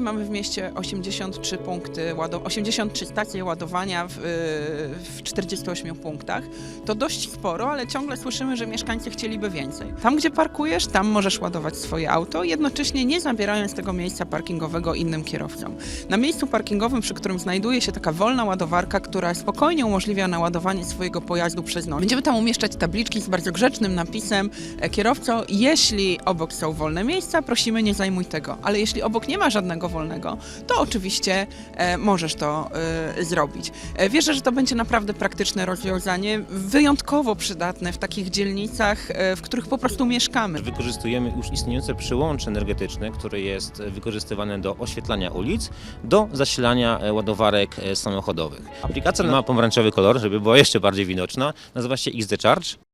mieście 83 punkty, łado- 83 stacje ładowania w, y, w 48 punktach. To dość sporo, ale ciągle słyszymy, że mieszkańcy chcieliby więcej. Tam, gdzie parkujesz, tam możesz ładować swoje auto, jednocześnie nie zabierając tego miejsca parkingowego innym kierowcom. Na miejscu parkingowym, przy którym znajduje się taka wolna ładowarka, która spokojnie umożliwia naładowanie swojego pojazdu przez noc. Będziemy tam umieszczać tabliczki z bardzo grzecznym napisem e, kierowco, jeśli obok są wolne miejsca, prosimy nie zajmuj tego, ale jeśli obok nie ma żadnego wolnego, to oczywiście e, możesz to e, zrobić. E, wierzę, że to będzie naprawdę praktyczne rozwiązanie, wyjątkowo przydatne w takich dzielnicach, w których po prostu mieszkamy. Wykorzystujemy już istniejące przyłącze energetyczne, które jest wykorzystywane do oświetlania ulic, do zasilania ładowarek samochodowych. Aplikacja ma pomarańczowy kolor, żeby była jeszcze bardziej widoczna. Nazywa się XD Charge.